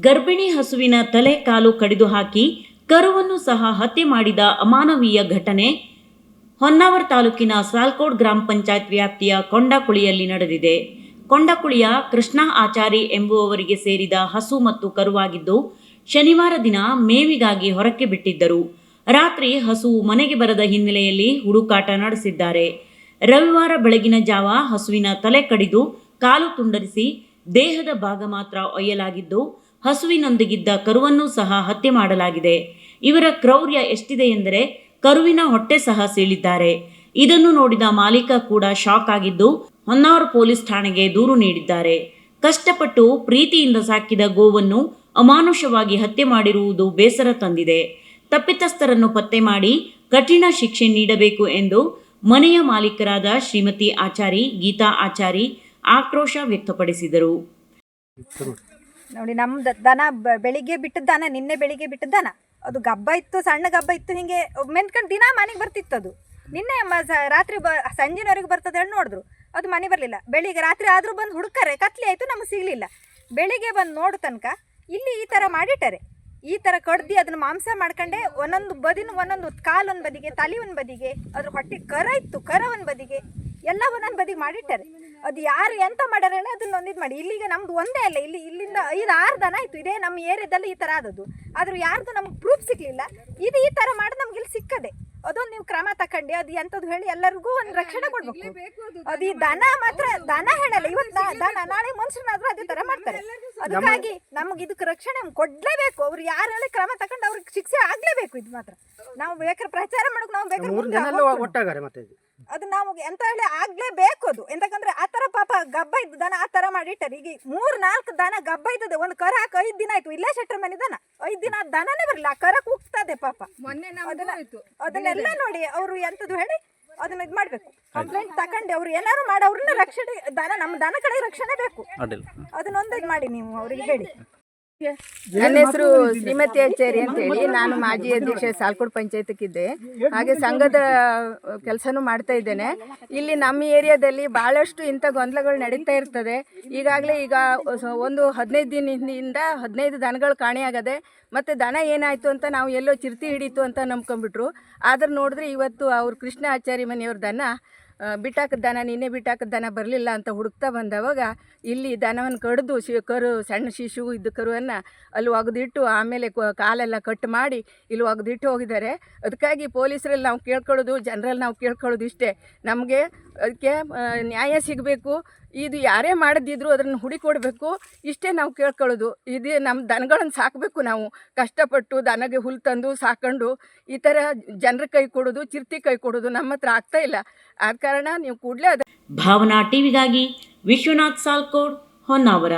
ಗರ್ಭಿಣಿ ಹಸುವಿನ ತಲೆ ಕಾಲು ಕಡಿದು ಹಾಕಿ ಕರುವನ್ನು ಸಹ ಹತ್ಯೆ ಮಾಡಿದ ಅಮಾನವೀಯ ಘಟನೆ ಹೊನ್ನಾವರ ತಾಲೂಕಿನ ಸಾಲ್ಕೋಡ್ ಗ್ರಾಮ ಪಂಚಾಯತ್ ವ್ಯಾಪ್ತಿಯ ಕೊಂಡಕುಳಿಯಲ್ಲಿ ನಡೆದಿದೆ. ಕೊಂಡಕುಳಿಯ ಕೃಷ್ಣ ಆಚಾರಿ ಎಂಬುವವರಿಗೆ ಸೇರಿದ ಹಸು ಮತ್ತು ಕರುವಾಗಿದ್ದು ಶನಿವಾರ ದಿನ ಮೇವಿಗಾಗಿ ಹೊರಕ್ಕೆ ಬಿಟ್ಟಿದ್ದರು. ರಾತ್ರಿ ಹಸು ಮನೆಗೆ ಬರದ ಹಿನ್ನೆಲೆಯಲ್ಲಿ ಹುಡುಕಾಟ ನಡೆಸಿದ್ದಾರೆ. ರವಿವಾರ ಬೆಳಗಿನ ಜಾವ ಹಸುವಿನ ತಲೆ ಕಡಿದು ಕಾಲು ತುಂಡರಿಸಿ ದೇಹದ ಭಾಗ ಮಾತ್ರ ಒಯ್ಯಲಾಗಿದ್ದು ಹಸುವಿನೊಂದಿಗಿದ್ದ ಕರುವನ್ನು ಸಹ ಹತ್ಯೆ ಮಾಡಲಾಗಿದೆ. ಇವರ ಕ್ರೌರ್ಯ ಎಷ್ಟಿದೆ ಎಂದರೆ ಕರುವಿನ ಹೊಟ್ಟೆ ಸಹ ಸೀಳಿದ್ದಾರೆ. ಇದನ್ನು ನೋಡಿದ ಮಾಲೀಕ ಕೂಡ ಶಾಕ್ ಆಗಿದ್ದು ಹೊನ್ನಾವರ ಪೊಲೀಸ್ ಠಾಣೆಗೆ ದೂರು ನೀಡಿದ್ದಾರೆ. ಕಷ್ಟಪಟ್ಟು ಪ್ರೀತಿಯಿಂದ ಸಾಕಿದ ಗೋವನ್ನು ಅಮಾನುಷವಾಗಿ ಹತ್ಯೆ ಮಾಡಿರುವುದು ಬೇಸರ ತಂದಿದೆ. ತಪ್ಪಿತಸ್ಥರನ್ನು ಪತ್ತೆ ಮಾಡಿ ಕಠಿಣ ಶಿಕ್ಷೆ ನೀಡಬೇಕು ಎಂದು ಮನೆಯ ಮಾಲೀಕರಾದ ಶ್ರೀಮತಿ ಆಚಾರಿ, ಗೀತಾ ಆಚಾರಿ ಆಕ್ರೋಶ ವ್ಯಕ್ತಪಡಿಸಿದರು. ನೋಡಿ ನಮ್ಮ ದನ ಬೆಳಿಗ್ಗೆ ಬಿಟ್ಟದ ದನ, ನಿನ್ನೆ ಬೆಳಿಗ್ಗೆ ಬಿಟ್ಟದ ದನ. ಅದು ಗಬ್ಬ ಇತ್ತು, ಸಣ್ಣ ಗಬ್ಬ ಇತ್ತು ಹಿಂಗೆ ಮೆನ್ಕೊಂಡು ದಿನ ಮನೆಗೆ ಬರ್ತಿತ್ತು ಅದು. ನಿನ್ನೆ ರಾತ್ರಿ ಬ, ಸಂಜೆನವರೆಗೆ ಬರ್ತದೆ ಹೇಳಿ ನೋಡಿದ್ರು. ಅದು ಮನೆ ಬರಲಿಲ್ಲ. ಬೆಳಿಗ್ಗೆ ರಾತ್ರಿ ಆದರೂ ಬಂದು ಹುಡುಕರೆ, ಕತ್ಲೆ ಆಯಿತು, ನಮಗೆ ಸಿಗಲಿಲ್ಲ. ಬೆಳಿಗ್ಗೆ ಬಂದು ನೋಡು ತನಕ, ಇಲ್ಲಿ ಈ ಥರ ಮಾಡಿಟ್ಟಾರೆ. ಈ ಥರ ಕಡ್ದು ಅದನ್ನು ಮಾಂಸ ಮಾಡ್ಕೊಂಡೆ, ಒಂದೊಂದು ಬದಿನ ಒಂದೊಂದು ಕಾಲು ಒಂದು ಬದಿಗೆ, ತಲೆ ಒಂದು ಬದಿಗೆ, ಅದ್ರ ಹೊಟ್ಟೆ ಕರ ಇತ್ತು, ಕರ ಒಂದು ಬದಿಗೆ. ಎಲ್ಲ ಒಂದೊಂದು ಬದಿಗೆ ಮಾಡಿಟ್ಟಾರೆ. ಅದು ಯಾರು ಎಂತ ಮಾಡ್ಯಾರ ಹೇಳಿ ಅದನ್ನ ಒಂದಿದ್ ಮಾಡಿ. ಇಲ್ಲಿಗೆ ನಮ್ದು ಒಂದೇ ಅಲ್ಲ. ಇಲ್ಲಿ, ಇಲ್ಲಿಂದ ಐದು ಆರು ದನ ಆಯ್ತು. ಇದೇ ನಮ್ಮ ಏರಿಯಾದಲ್ಲಿ ಈ ಥರ ಆದದ್ದು. ಆದರೂ ಯಾರ್ದು ನಮ್ಗೆ ಪ್ರೂಫ್ ಸಿಗ್ಲಿಲ್ಲ. ಇದು ಈ ಥರ ಮಾಡಿ ನಮ್ಗೆ ಇಲ್ಲಿ ಸಿಕ್ಕದೆ. ಅದೊಂದು ನೀವು ಕ್ರಮ ತಕೊಂಡಿ ಅದು ಎಂಥದ್ದು ಹೇಳಿ ಎಲ್ಲರಿಗೂ ಒಂದು ರಕ್ಷಣೆ ಕೊಡ್ಬೇಕು. ಅದು ಈ ದನ ಮಾತ್ರ ದನ ಹೇಳಲ್ಲ ಇವತ್ತು ದ- ದನ ನಾಳೆ ಮನುಷ್ಯನಾದ್ರೂ ಅದೇ ಥರ ಮಾಡ್ತಾರೆ. ಅದಕ್ಕಾಗಿ ನಮ್ಗೆ ಇದಕ್ಕೆ ರಕ್ಷಣೆ ಕೊಡ್ಲೇಬೇಕು. ಅವ್ರು ಯಾರೆಲ್ಲ ಕ್ರಮ ತಕೊಂಡು ಅವ್ರಿಗೆ ಶಿಕ್ಷೆ ಆಗ್ಲೇಬೇಕು ಇದು ಮಾತ್ರ. ನಾವು ಬೇಕಾದ್ರೆ ಪ್ರಚಾರ ಮಾಡೋಕೆ ನಾವು ಬೇಕಾದ್ರೆ ಅದು ನಾವು ಎಂತ ಹೇಳಿ ಆಗ್ಲೇಬೇಕು ಅದು. ತರ ಪಾಪ ಗಬ್ಬ ಇದ್ದ ದನ ಆ ತರ ಮಾಡಿಟ್ಟಾರೆ ಈಗ ಮೂರ್ ನಾಲ್ಕು ದನ ಗಬ್ಬ ಇದ್ದದೆ ಒಂದು ಕರ ಹಾಕಿ ಐದ್ ದಿನ ಆಯ್ತು. ಇಲ್ಲೇ ಶೆಟ್ರ ಮನೆ ದನ. ಐದ್ ದಿನ ದನನೇ ಬರಲ್ಲ ಆ ಕರ ಕೂಗ್ತದೆ ಪಾಪ. ಮೊನ್ನೆ ಅದನ್ನೆಲ್ಲ ನೋಡಿ ಅವರು ಎಂತದ್ದು ಹೇಳಿ ಅದನ್ನ ಇದು ಮಾಡ್ಬೇಕು. ಕಂಪ್ಲೇಂಟ್ ತಕೊಂಡೆ ಅವ್ರು ಏನಾರು ಮಾಡಿ ಅವ್ರನ್ನ ರಕ್ಷಣೆ ದನ ನಮ್ಮ ದನ ಕಡೆ ರಕ್ಷಣೆ ಬೇಕು. ಅದನ್ನೊಂದು ಇದು ಮಾಡಿ ನೀವು ಅವ್ರಿಗೆ ಹೇಳಿ. ನನ್ನ ಹೆಸರು ಶ್ರೀಮತಿ ಆಚಾರಿ ಅಂತೇಳಿ. ನಾನು ಮಾಜಿ ಅಧ್ಯಕ್ಷೆ ಸಾಲ್ಕೋಡ್ ಪಂಚಾಯತ್ಕಿದ್ದೆ ಹಾಗೆ ಸಂಘದ ಕೆಲಸನೂ ಮಾಡ್ತಾ ಇದ್ದೇನೆ. ಇಲ್ಲಿ ನಮ್ಮ ಏರಿಯಾದಲ್ಲಿ ಬಹಳಷ್ಟು ಇಂಥ ಗೊಂದಲಗಳು ನಡೀತಾ ಇರ್ತದೆ. ಈಗಾಗಲೇ ಈಗ ಒಂದು ಹದಿನೈದು ದಿನದಿಂದ ಹದಿನೈದು ದನಗಳು ಕಾಣೆಯಾಗದೆ ಮತ್ತು ದನ ಏನಾಯಿತು ಅಂತ ನಾವು ಎಲ್ಲೋ ಚಿರ್ತಿ ಹಿಡೀತು ಅಂತ ನಂಬ್ಕೊಂಡ್ಬಿಟ್ರು. ಆದ್ರೆ ನೋಡಿದ್ರೆ ಇವತ್ತು ಅವ್ರು ಕೃಷ್ಣ ಆಚಾರಿ ಮನೆಯವ್ರ ದನ ಬಿಟ್ಟಾಕದ ದನ, ನಿನ್ನೆ ಬಿಟ್ಟಾಕ ದನ ಬರಲಿಲ್ಲ ಅಂತ ಹುಡುಕ್ತಾ ಬಂದವಾಗ ಇಲ್ಲಿ ದನವನ್ನು ಕಡಿದು ಶಿ, ಕರು, ಸಣ್ಣ ಶಿಶು ಇದ್ದ ಕರುವನ್ನು ಅಲ್ಲಿ ಒಗೆದಿಟ್ಟು ಆಮೇಲೆ ಕಾಲೆಲ್ಲ ಕಟ್ ಮಾಡಿ ಇಲ್ಲಿ ಒಗೆದಿಟ್ಟು ಹೋಗಿದ್ದಾರೆ. ಅದಕ್ಕಾಗಿ ಪೊಲೀಸರಲ್ಲಿ ನಾವು ಕೇಳ್ಕೊಳ್ಳೋದು, ಜನರಲ್ಲಿ ನಾವು ಕೇಳ್ಕೊಳ್ಳೋದು ಇಷ್ಟೇ. ನಮಗೆ ಅದಕ್ಕೆ ನ್ಯಾಯ ಸಿಗಬೇಕು. ಇದು ಯಾರೇ ಮಾಡದಿದ್ರು ಅದನ್ನು ಹುಡಿಕೊಡ್ಬೇಕು. ಇಷ್ಟೇ ನಾವು ಕೇಳ್ಕೊಳ್ಳೋದು. ಇದು ನಮ್ಮ ದನಗಳನ್ನು ಸಾಕಬೇಕು ನಾವು. ಕಷ್ಟಪಟ್ಟು ದನಗೆ ಹುಲ್ಲು ತಂದು ಸಾಕೊಂಡು ಈ ಥರ ಜನರ ಕೈ ಕೊಡೋದು, ಚಿರ್ತಿ ಕೈ ಕೊಡೋದು ನಮ್ಮ ಹತ್ರ ಆಗ್ತಾ ಇಲ್ಲ. ಆದ ಕಾರಣ ನೀವು ಕೂಡಲೇ ಭಾವನಾ ಟಿವಿಗಾಗಿ ವಿಶ್ವನಾಥ್ ಸಾಲ್ಕೋಡ್ ಹೊನ್ನಾವರ.